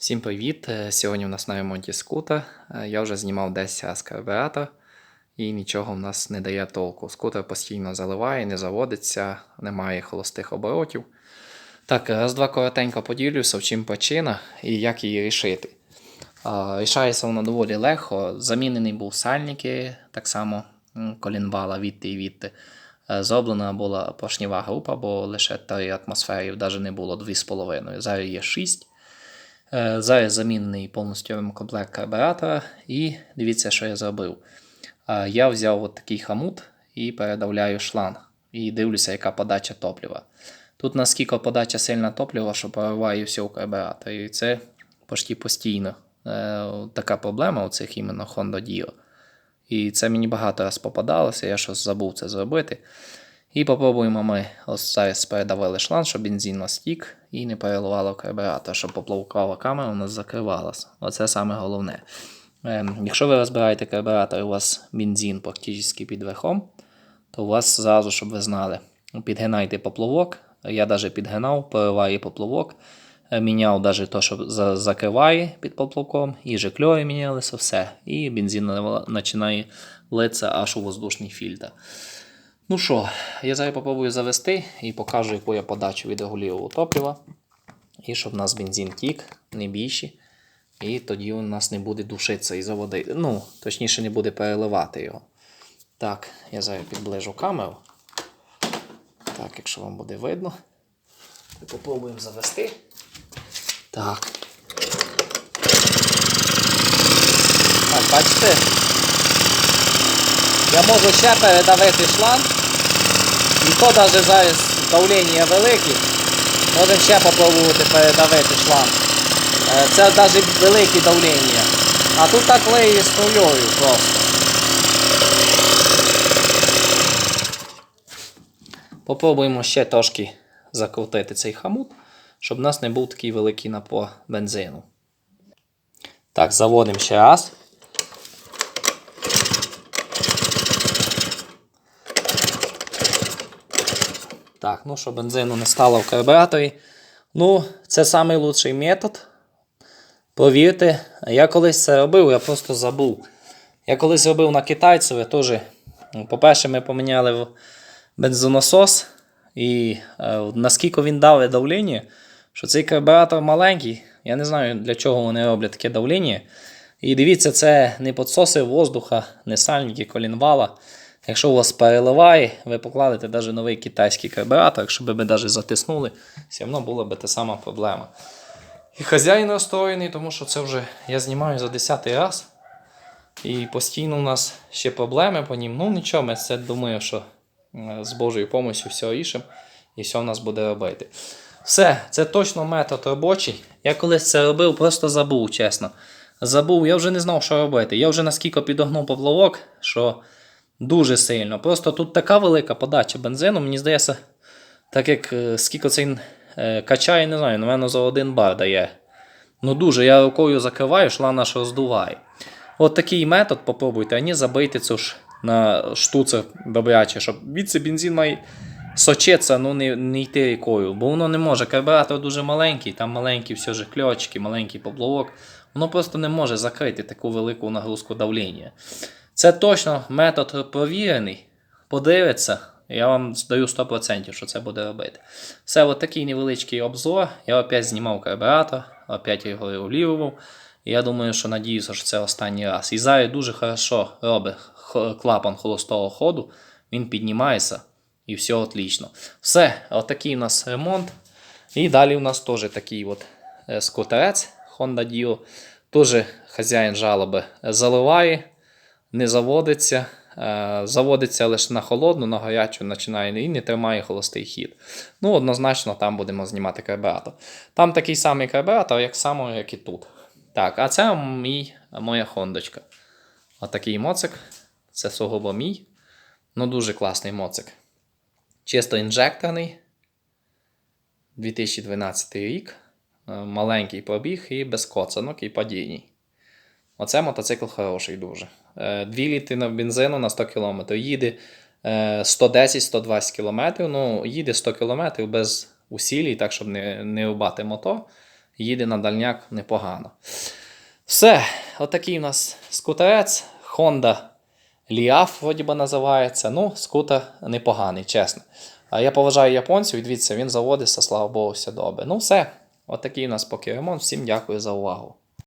Всім привіт! Е, Сьогодні у нас на ремонті скута. Е, Я вже знімав десь раз карбюратор і нічого в нас не дає толку. Скутер постійно заливає, не заводиться, немає холостих оборотів. Так, раз-два коротенько поділюся, в чим причина і як її рішити. Рішається воно доволі легко. Замінений був сальники, так само колінвала відти і відти. Е, Зроблена була поршнева група, бо лише 3 атмосфери навіть не було 2,5. Зараз є 6. Е, Зараз замінений повністю ремкомплект карбюратора. І дивіться, що я зробив. Е, Я взяв от такий хамут і передавляю шланг. І дивлюся, яка подача топлива. Тут наскільки подача сильна топлива, що прориває все в карбюраторі. І це почти постійно е, така проблема у цих іменно Honda Dio. І це мені багато раз попадалося, я щось забув це зробити. І попробуємо ми ось зараз передавили шланг, щоб бензин настік і не переливало карбюратор, щоб поплавкова камера у нас закривалася. Оце саме головне. Ем, якщо ви розбираєте карбюратор, у вас бензин практично під верхом, то у вас зразу, щоб ви знали, підгинайте поплавок. Я навіть підгинав, перериваю поплавок, е, міняв навіть те, що закриває під поплавком, і жикльори мінялися, все. І бензин починає литися аж у воздушний фільтр. Ну що, я зараз попробую завести і покажу, яку я подачу відрегулював топлива. І щоб у нас бензин тік, не більше. І тоді у нас не буде душитися і заводити. Ну, точніше, не буде переливати його. Так, я зараз підближу камеру. Так, якщо вам буде видно. Ми попробуємо завести. Так. Так, бачите? Я можу ще передавити шланг. І то навіть зараз давлення велике. Можемо ще попробувати передавити шланг. Це навіть велике давлення. А тут так лиє з нульою просто. Попробуємо ще трошки закрутити цей хамут, щоб у нас не був такий великий напор бензину. Так, заводимо ще раз. Так, ну щоб бензину не стало в карбюраторі. Ну, це найкращий метод. Повірте, я колись це робив, я просто забув. Я колись робив на китайцеві теж. По-перше, ми поміняли бензонасос. І е, наскільки він дав давлення, що цей карбюратор маленький. Я не знаю, для чого вони роблять таке давлення. І дивіться, це не підсоси воздуха, не сальники, колінвала. Якщо у вас переливає, ви покладете навіть новий китайський карбюратор, якщо б ви навіть затиснули, все одно була б та сама проблема. І хазяїн розстроєний, тому що це вже я знімаю за 10 раз. І постійно у нас ще проблеми по ним. Ну нічого, ми це думаю, що е, з Божою допомогою все рішимо і все в нас буде робити. Все, це точно метод робочий. Я колись це робив, просто забув, чесно. Забув, я вже не знав, що робити. Я вже наскільки підогнув поплавок, що дуже сильно. Просто тут така велика подача бензину, мені здається, так як е, скільки цей е, качає, не знаю, напевно, за один бар дає. Ну дуже, я рукою закриваю, шланг аж роздуває. От такий метод попробуйте, а не забийте цю ж на штуцер добряче, щоб від бензин має сочиться, ну не, не йти рікою. Бо воно не може. Карбюратор дуже маленький, там маленькі все ж кльочки, маленький поплавок. Воно просто не може закрити таку велику нагрузку давлення. Це точно метод провірений. Подивиться, я вам даю 100%, що це буде робити. Все, от такий невеличкий обзор. Я опять знімав карбюратор, опять його регулював. І я думаю, що надіюся, що це останній раз. І зараз дуже хорошо робить клапан холостого ходу. Він піднімається і все отлично. Все, отакий у нас ремонт. І далі у нас теж такий от е, скутерець Honda Dio. Теж хазяїн жалоби заливає, не заводиться. Е, Заводиться лише на холодну, на гарячу починає і не тримає холостий хід. Ну, однозначно, там будемо знімати карбюратор. Там такий самий карбюратор, як само, як і тут. Так, а це мій, моя хондочка. Отакий моцик. Це сугубо мій. Ну, дуже класний моцик. Чисто інжекторний. 2012 рік. Е, Маленький пробіг і без коцанок і падінь. Оце мотоцикл хороший дуже. 2 літри на бензину на 100 км. Їде е, 110-120 км. Ну, їде 100 км без усілій, так щоб не, не рубати мотор. їде на дальняк непогано. Все, отакий у нас скутерець. Honda Liaf, вроді би називається. Ну, скутер непоганий, чесно. А я поважаю японців, і дивіться, він заводиться, слава Богу, все добре. Ну, все. Отакий у нас поки ремонт. Всім дякую за увагу.